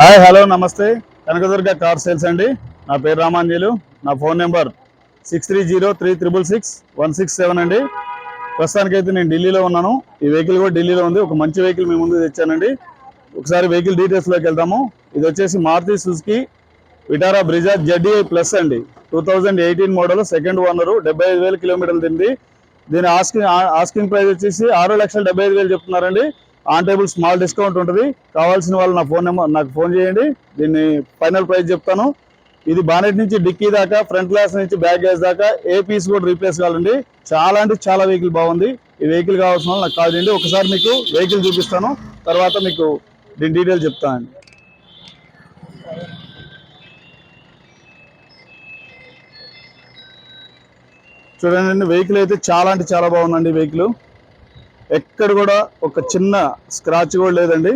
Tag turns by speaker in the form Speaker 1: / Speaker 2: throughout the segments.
Speaker 1: Hi hello నమస్తే. Kanakadurga car sales అండి. నా పేరు రామాంజలు. నా phone number six three zero three triple six one six seven అండి. ప్రస్తుతానికైతే నేను ఢిల్లీలో ఉన్నాను. ఈ వెహికల్ కూడా ఢిల్లీలో ఉంది. ఒక మంచి వెహికల్ మీ ముందు తెచ్చానండి. ఒకసారి వెహికల్ డీటెయిల్స్లోకి వెళ్తాము ఇది వచ్చేసి Maruti Suzuki Vitara Brezza ZDI plus అండి. Two thousand eighteen model second owner డెబ్బై ఐదు వేల కిలోమీటర్లు తింది. దీని ఆస్కింగ్ ఆస్కింగ్ ప్రైస్ వచ్చేసి ఆరు లక్షల డెబ్బై ఐదు వేలు చెప్తున్నారండి. ఆన్ టేబుల్ స్మాల్ డిస్కౌంట్ ఉంటుంది. కావాల్సిన వాళ్ళు నా ఫోన్ నెంబర్ నాకు ఫోన్ చేయండి. దీన్ని ఫైనల్ ప్రైస్ చెప్తాను. ఇది బానెట్ నుంచి డిక్కీ దాకా ఫ్రంట్ గ్లాస్ నుంచి బ్యాక్ గ్లాస్ దాకా ఏ పీస్ కూడా రీప్లేస్ కావాలండి. చాలా అంటే చాలా వెహికల్ బాగుంది. ఈ వెహికల్ కావాల్సిన వాళ్ళు నాకు కాల్ చేయండి. ఒకసారి మీకు వెహికల్ చూపిస్తాను. తర్వాత మీకు దీని డీటెయిల్ చెప్తానండి చూడండి వెహికల్ అయితే చాలా అంటే చాలా బాగుందండి వెహికల్. ఎక్కడ కూడా ఒక చిన్న స్క్రాచ్ కూడా లేదండి.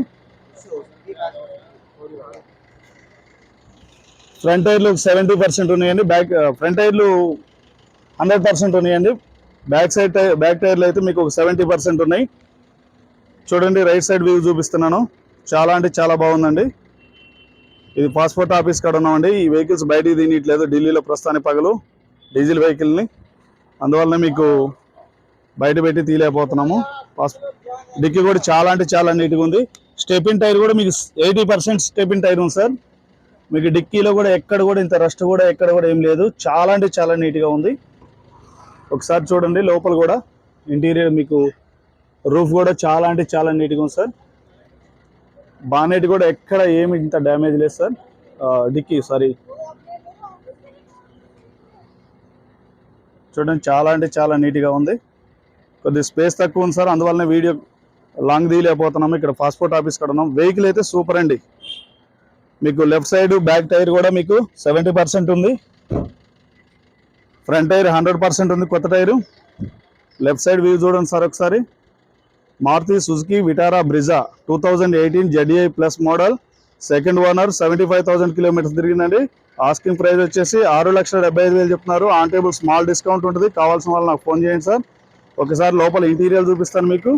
Speaker 1: ఫ్రంట్ టైర్లు సెవెంటీ పర్సెంట్ ఉన్నాయండి. బ్యాక్ ఫ్రంట్ టైర్లు హండ్రెడ్ పర్సెంట్ ఉన్నాయండి. బ్యాక్ సైడ్ టైర్ బ్యాక్ టైర్లు అయితే మీకు ఒక సెవెంటీ పర్సెంట్ ఉన్నాయి. చూడండి రైట్ సైడ్ వ్యూ చూపిస్తున్నాను. చాలా అంటే చాలా బాగుందండి. ఇది పాస్పోర్ట్ ఆఫీస్ కాడ ఉన్నామండి. ఈ వెహికల్స్ బయటికి తినట్లేదు. ఢిల్లీలో ప్రస్తుతానికి పగలు. డీజిల్ వెహికల్ని. అందువల్ల మీకు బయట పెట్టి తీయలేకపోతున్నాము. డిక్కీ కూడా చాలా అంటే చాలా నీట్గా ఉంది. స్టెపిన్ టైర్ కూడా మీకు ఎయిటీ పర్సెంట్ స్టెపిన్ టైర్ ఉంది సార్. మీకు డిక్కీలో కూడా ఎక్కడ కూడా ఇంత రస్ట్ కూడా ఎక్కడ కూడా ఏం లేదు. చాలా అంటే చాలా నీట్గా ఉంది. ఒకసారి చూడండి లోపల కూడా. ఇంటీరియర్ మీకు రూఫ్ కూడా చాలా అంటే చాలా నీట్గా ఉంది సార్. బానెట్ కూడా ఎక్కడ ఏమి ఇంత డ్యామేజ్ లేదు సార్. Dicky sorry. చూడండి చాలా అంటే చాలా నీట్గా ఉంది. కొద్దిగా స్పేస్ తక్కువ ఉంది సార్. అందువల్లనే వీడియో లాంగ్ తీయలేకపోతున్నాము. ఇక్కడ పాస్పోర్ట్ ఆఫీస్ కూడా ఉన్నాం వెహికల్ అయితే సూపర్ అండి. మీకు లెఫ్ట్ సైడ్ బ్యాక్ టైర్ కూడా మీకు సెవెంటీ పర్సెంట్ ఉంది. ఫ్రంట్ టైర్ హండ్రెడ్ పర్సెంట్ ఉంది కొత్త టైరు. లెఫ్ట్ సైడ్ వ్యూ చూడండి సార్ ఒకసారి. Maruti Suzuki Vitara Brezza two thousand eighteen ZDI plus model. Second owner seventy five thousand kilometres తిరిగిందండి. Asking price వచ్చేసి ఆరు లక్షల డెబ్బై ఐదు వేలు చెప్తున్నారు. ఆన్ టేబుల్ స్మాల్ డిస్కౌంట్ ఉంటుంది. కావాల్సిన వాళ్ళు నాకు ఫోన్ చేయండి సార్. ఒకసారి లోపల ఇంటీరియర్ చూపిస్తాను మీకు.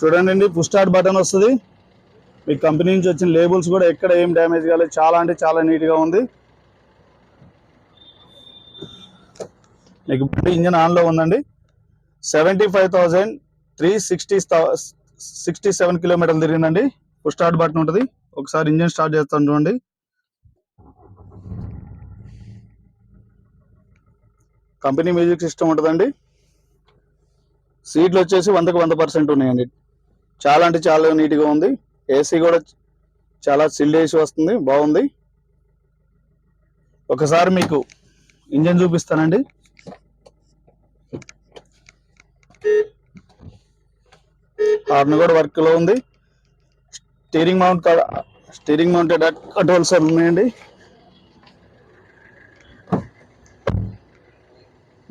Speaker 1: చూడండి పుష్ స్టార్ట్ బటన్ వస్తుంది. మీ కంపెనీ నుంచి వచ్చిన లేబుల్స్ కూడా ఎక్కడ ఏం డ్యామేజ్ కాలేదు. చాలా అంటే చాలా నీట్గా ఉంది. మీకు ఇంజన్ ఆన్లో ఉందండి. Seventy five thousand three sixty sixty seven కిలోమీటర్లు తిరిగిందండి. పుష్ స్టార్ట్ బటన్ ఉంటుంది. ఒకసారి ఇంజన్ స్టార్ట్ చేస్తాను చూడండి. కంపెనీ మ్యూజిక్ సిస్టమ్ ఉంటుందండి. సీట్లు వచ్చేసి వందకు వంద పర్సెంట్ ఉన్నాయండి. చాలా అంటే చాలా నీట్గా ఉంది. ఏసీ కూడా చాలా చిల్డ్ ఏసీ వస్తుంది. బాగుంది. ఒకసారి మీకు ఇంజన్ చూపిస్తానండి. హార్న్ కూడా వర్క్లో ఉంది. Steering mount steering mounted controls ఉన్నాయండి.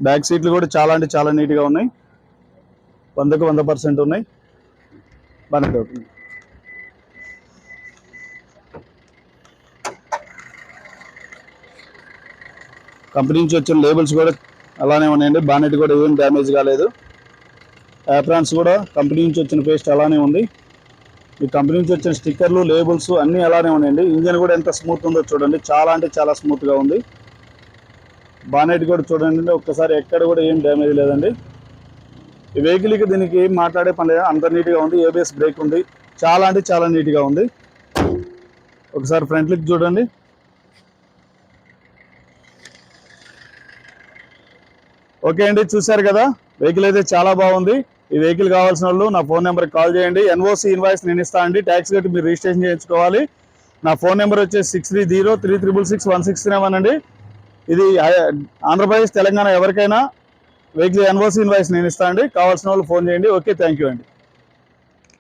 Speaker 1: బ్యాక్ సీట్లు కూడా చాలా అంటే చాలా నీట్గా ఉన్నాయి. వందకు వంద పర్సెంట్ ఉన్నాయి. బాగానే అవుతుంది కంపెనీ నుంచి వచ్చిన లేబుల్స్ కూడా అలానే ఉన్నాయండి. బానెట్ కూడా ఏం డ్యామేజ్ కాలేదు. యాప్రాన్స్ కూడా కంపెనీ నుంచి వచ్చిన పేస్ట్ అలానే ఉంది. ఈ కంపెనీ నుంచి వచ్చిన స్టిక్కర్లు లేబుల్స్ అన్నీ అలానే ఉన్నాయండి. ఇంజన్ కూడా ఎంత స్మూత్ ఉందో చూడండి. చాలా అంటే చాలా స్మూత్గా ఉంది. బానెట్ కూడా చూడండి ఒక్కసారి ఎక్కడ కూడా ఏం డ్యామేజ్ లేదండి. ఈ వెహికల్కి దీనికి ఏం మాట్లాడే పని లేదు అంత నీట్గా ఉంది ఏబిఎస్ బ్రేక్ ఉంది. చాలా అంటే చాలా నీట్గా ఉంది. ఒకసారి ఫ్రంట్లకి చూడండి. ఓకే అండి చూశారు కదా? వెహికల్ అయితే చాలా బాగుంది. ఈ వెహికల్ కావాల్సిన వాళ్ళు నా ఫోన్ నెంబర్కి కాల్ చేయండి. ఎన్ఓసి ఇన్వాయిస్ నేను ఇస్తాను అండి. ట్యాక్స్ కట్టి మీరు రిజిస్ట్రేషన్ చేయించుకోవాలి. నా ఫోన్ నెంబర్ వచ్చేసి six three zero three triple six one six seven అండి. ఇది ఆంధ్రప్రదేశ్ తెలంగాణ ఎవరికైనా వెహికల్ ఎన్ఓసి ఇన్వాయిస్ నేను ఇస్తాను అండి. కావాల్సిన వాళ్ళు ఫోన్ చేయండి. ఓకే థ్యాంక్ యూ అండి.